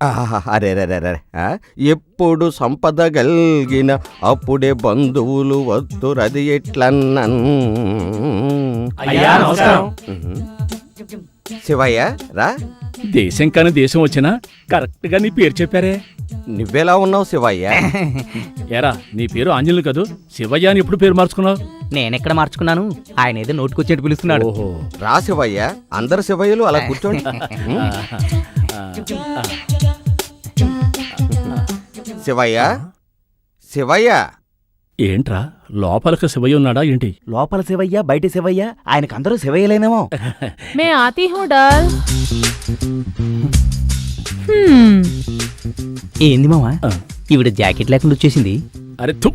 ఆహా, అరే రే రే రే ఆ? ఎప్పుడు సంపద గల్గిన అప్పుడే బంధువులు ఎట్లన్నన్. అయ్యా, నమస్కారం. ఉహు. శివయ్య రా. దేశం కాని దేశం వచ్చినా కరెక్ట్గా నీ పేరు చెప్పారే. నువ్వెలా ఉన్నావు శివయ్య? ఎరా నీ పేరు ఆంజనేయులు కదూ? శివయ్య అని ఎప్పుడు పేరు మార్చుకున్నావు? నేనెక్కడ మార్చుకున్నాను? ఆయన ఏదో నోటుకొచ్చేట్టు పిలుస్తున్నాడు. ఓహో. రా శివయ్య అందరు శివయ్యలు అలా కూర్చోండి. శివయ్య? శివయ్య? ఏంట్రా? లోపలకు శివయ్య ఉన్నాడా ఏంటి? లోపల శివయ్య బయట శివయ్య ఆయనకు అందరూ శివయ్యలేనేమో. మే ఆతి హూ ఏంది మావా? ఈవిడ జాకెట్ లేకుండా వచ్చేసింది. అరే తు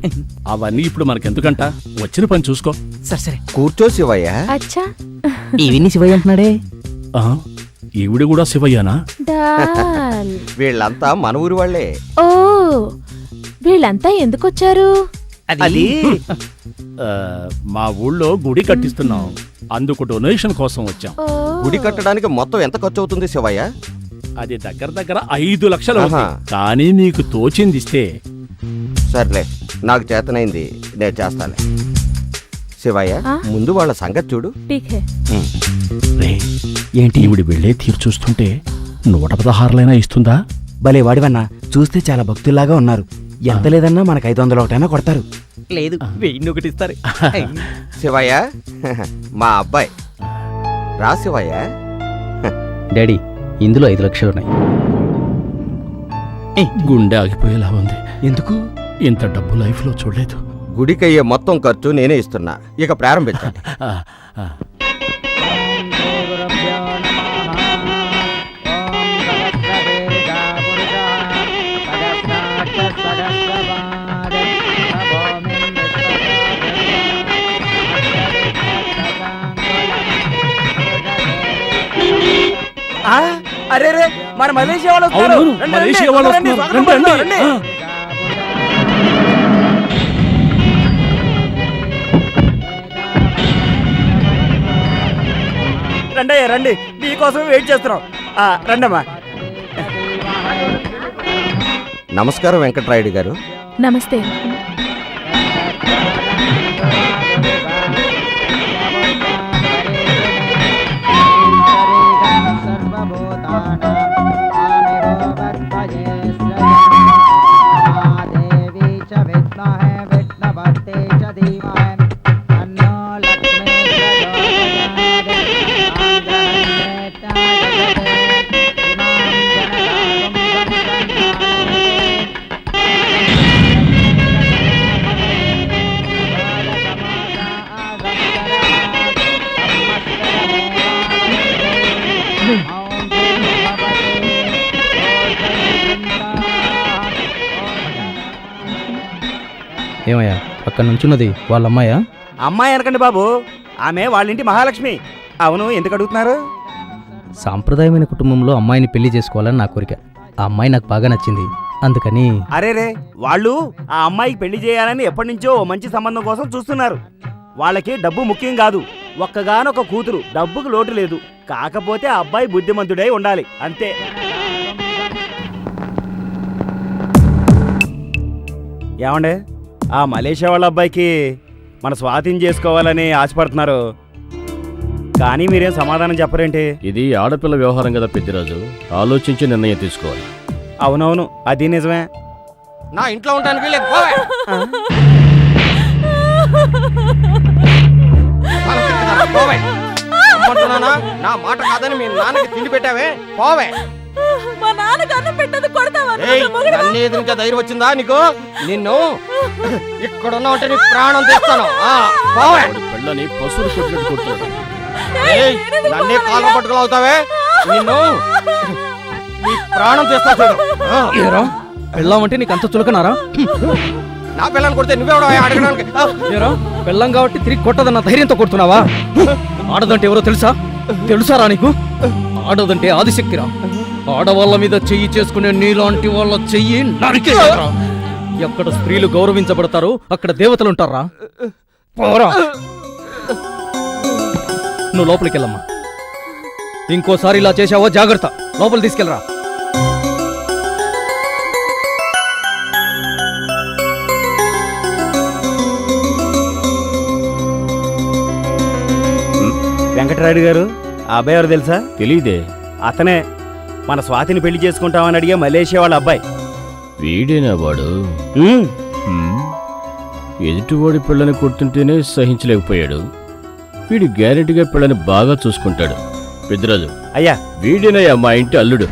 అవన్నీ ఇప్పుడు మనకెందుకంట? వచ్చిన పని చూసుకో. సరే సరే. కూర్చో శివయ్య. అచ్చా. ఇవన్నీ శివయ్య అంటున్నాడే. ఆ. ఈవిడ కూడా శివయ్యనా? డల్ వీళ్ళంతా మన ఊరి వాళ్ళే. ఓ వీళ్ళంతా ఎందుకొచ్చారు? అది? ఆ, మా ఊళ్ళో గుడి కట్టిస్తున్నాం. అందుకు డొనేషన్ కోసం వచ్చాం. ఓ. గుడి కట్టడానికి మొత్తం ఎంత ఖర్చు అవుతుంది శివయ్య? అది దగ్గర దగ్గర ఐదు లక్షలు అవుతుంది. ఆహా. కానీ నీకు తోచింది ఇస్తే సర్లే నాకు చేతనైంది. నేను చేస్తాలే. శివయ్య ఆ? ముందు వాళ్ళ సంగతి చూడు ठीक है ఉమ్. రే ఏంటి ఈవిడ వెళ్ళే తీరు చూస్తుంటే నూట పదహారులైనా ఇస్తుందా భలే వాడివన్నా చూస్తే చాలా భక్తుల్లాగా ఉన్నారు ఎంత లేదన్నా మనకు ఐదు వందల ఒకటైనా కొడతారు లేదు వెయ్యి ఒకటి ఇస్తారు శివయ్య మా అబ్బాయి రా శివయ్య డాడీ ఇందులో ఐదు లక్షలు ఉన్నాయి గుండె ఆగిపోయేలా ఉంది ఎందుకు ఇంత డబ్బు లైఫ్ లో చూడలేదు గుడికయ్యే మొత్తం ఖర్చు నేనే ఇస్తున్నా ఇక ప్రారంభించండి ఆ, ఆ. ఆ, అరే రే మన మలేషియా వాళ్ళు రండి, మలేషియా వాళ్ళు రండి, వస్తున్నారు. రండి, రండి. రండి అయ్యా రండి. మీకోసం వెయిట్ చేస్తున్నాం. రండమ్మా. నమస్కారం వెంకటరాయుడు గారు. నమస్తే. ఏమయ్యా? అక్కడ నుంచున్నది వాళ్ళ అమ్మాయా అమ్మాయి అనకండి బాబు. ఆమె వాళ్ళింటి మహాలక్ష్మి. అవును ఎందుకు అడుగుతున్నారు? సాంప్రదాయమైన కుటుంబంలో అమ్మాయిని పెళ్ళి చేసుకోవాలని నా కోరిక. ఆ అమ్మాయి నాకు బాగా నచ్చింది. అందుకని అరే రే వాళ్ళు ఆ అమ్మాయికి పెళ్ళి చేయాలని ఎప్పటి నుంచో మంచి సంబంధం కోసం చూస్తున్నారు. వాళ్ళకి డబ్బు ముఖ్యం కాదు. ఒక్కగానొక కూతురు డబ్బుకు లోటు లేదు. కాకపోతే ఆ అబ్బాయి బుద్ధిమంతుడై ఉండాలి. అంతే. ఏమండే? ఆ మలేషియా వాళ్ళ అబ్బాయికి మన స్వాధీనం చేసుకోవాలని ఆశపడుతున్నారు. కానీ మీరేం సమాధానం చెప్పరేంటి? ఇది ఆడపిల్ల వ్యవహారం కదా పెద్దిరాజు. ఆలోచించి నిర్ణయం తీసుకోవాలి. అవునవును అది నిజమే. నా ఇంట్లో ఉంటానికి పోవే? నా మాట కాదని మీ నాన్నకి తిండి పెట్టావే. పోవే. మా నాన్నకు అన్నం పెట్టదు ఎదిరించే ధైర్యం వచ్చిందా నీకు? నిన్ను ఇక్కడ ఉంటే నీ ప్రాణం తెస్తాను. పెళ్ళని పశువులు కొట్టినట్టు నన్నే కాళ్ళ పట్టుకులు అవుతావే? నిన్ను నీ ప్రాణం తెస్తా చూడు. ఆ, పెళ్ళామంటే నీకు అంత చులకనారా? నా పిల్లని కొడితే నువ్వెవడో అడగడానికి? పెళ్ళం కాబట్టి తిరిగి కొట్టదన్న ధైర్యంతో కొడుతున్నావా? ఆడదంటే ఎవరో తెలుసా? తెలుసారా నీకు? ఆడదంటే ఆదిశక్తిరా. ఆడవాళ్ళ మీద చెయ్యి చేసుకునే నీలాంటి వాళ్ళ చెయ్యి నరికే ఎక్కడ స్త్రీలు గౌరవించబడతారో అక్కడ దేవతలు ఉంటారా? నువ్వు లోపలికి వెళ్ళమ్మా. ఇంకోసారి ఇలా చేశావో జాగ్రత్త. లోపల తీసుకెళ్ళరా. వెంకటరాయుడు గారు ఆ అబ్బాయి ఎవరు తెలుసా? తెలియదే అతనే మన స్వాతిని పెళ్ళి చేసుకుంటామని అడిగే మలేషియా వాళ్ళ అబ్బాయి. వీడేనా వాడు? ఉమ్, హ్మ్. ఎదుటివాడి పిల్లని కొడుతుంటేనే సహించలేకపోయాడు. వీడు గ్యారెంటీగా పిల్లని బాగా చూసుకుంటాడు. పెద్దరాజు అయ్యా. వీడేనయ్యా మా ఇంటి అల్లుడు?